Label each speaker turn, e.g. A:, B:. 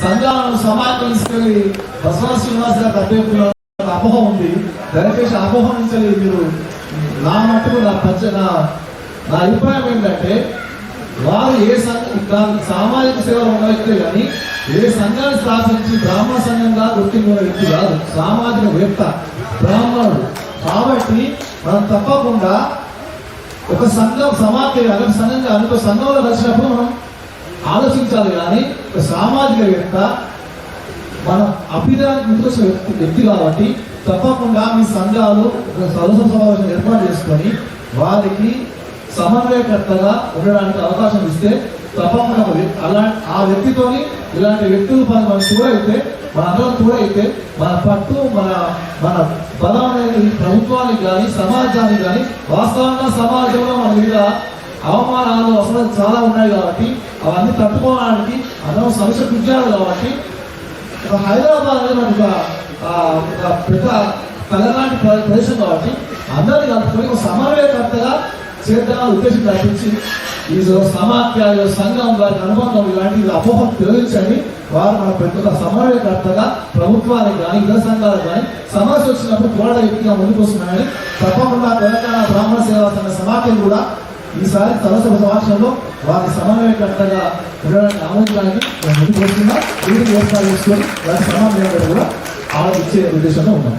A: సంఘాలను సమాజం తీసుకెళ్ళి బసవ శ్రీనివాస్ గారు అభ్యర్థుల అపోహ ఉంది. దయచేసి ఆ అపోహ నుంచి మీరు. నా మటుకు నా పంచ నా నా అభిప్రాయం ఏంటంటే వారు ఏ సంఘ సామాజిక సేవలు ఉన్న కానీ ఏ సంఘాన్ని స్థాపించి బ్రాహ్మణ సంఘంగా గుర్తింపు వ్యక్తి కాదు. సామాజిక వేత్త బ్రాహ్మణుడు. కాబట్టి మనం తప్పకుండా ఒక సంఘం సమాఖ్య ఒక సంఘంగా అనుకో సంఘంలో కలిసినప్పుడు మనం ఆలోచించాలి కానీ ఒక సామాజికవేత్త మనం అభిదానికి ముందుకొచ్చిన వ్యక్తి వ్యక్తి కాబట్టి తప్పకుండా మీ సంఘాలు ఒక సదస్సు సమావేశం ఏర్పాటు చేసుకొని వారికి సమన్వయకర్తగా ఉండడానికి అవకాశం ఇస్తే తప్పకుండా వ్యక్తి- అలా ఆ వ్యక్తితోని ఇలాంటి వ్యక్తులు పది మనం తోడైతే మన అందరం తోడైతే మన పట్టు మన మన బలం అనేది ప్రభుత్వానికి కానీ సమాజానికి కానీ వాస్తవంగా సమాజంలో మన మీద అవమానాలు అసలు చాలా ఉన్నాయి కాబట్టి అవన్నీ తట్టుకోవడానికి అందరం సమస్య కూర్చారు కాబట్టి. హైదరాబాద్ అనేది మనకు ఒక, పెద్ద తెలంగాణ ప్రదేశం కాబట్టి అందరినీ కలుపుకొని ఒక సమన్వయకర్తగా చేద్దామని ఉద్దేశం కల్పించి ఈ సమాఖ్యాలు సంఘం వారి అనుబంధం ఇలాంటి అపోహలు తొలగించండి. వారు మన పెద్ద సమన్వయకర్తగా ప్రభుత్వానికి కానీ ఇతర సంఘాలకు కానీ సమస్య వచ్చినప్పుడు పోరాట వ్యక్తిగా ముందుకు వస్తున్నాయని తప్పకుండా తెలంగాణ బ్రాహ్మణ సేవా సంఘ సమాఖ్యలు కూడా ఈసారి సరస్వత సంవత్సరంలో వారి సమన్వయకర్తగా ఉండడానికి ఆమోదించడానికి మేము ముందుకు వస్తున్నాం వీటిని ఏర్పాటు చేసుకొని వారి సమన్వయం కూడా ఆలోచించే ఉద్దేశంలో ఉన్నాం.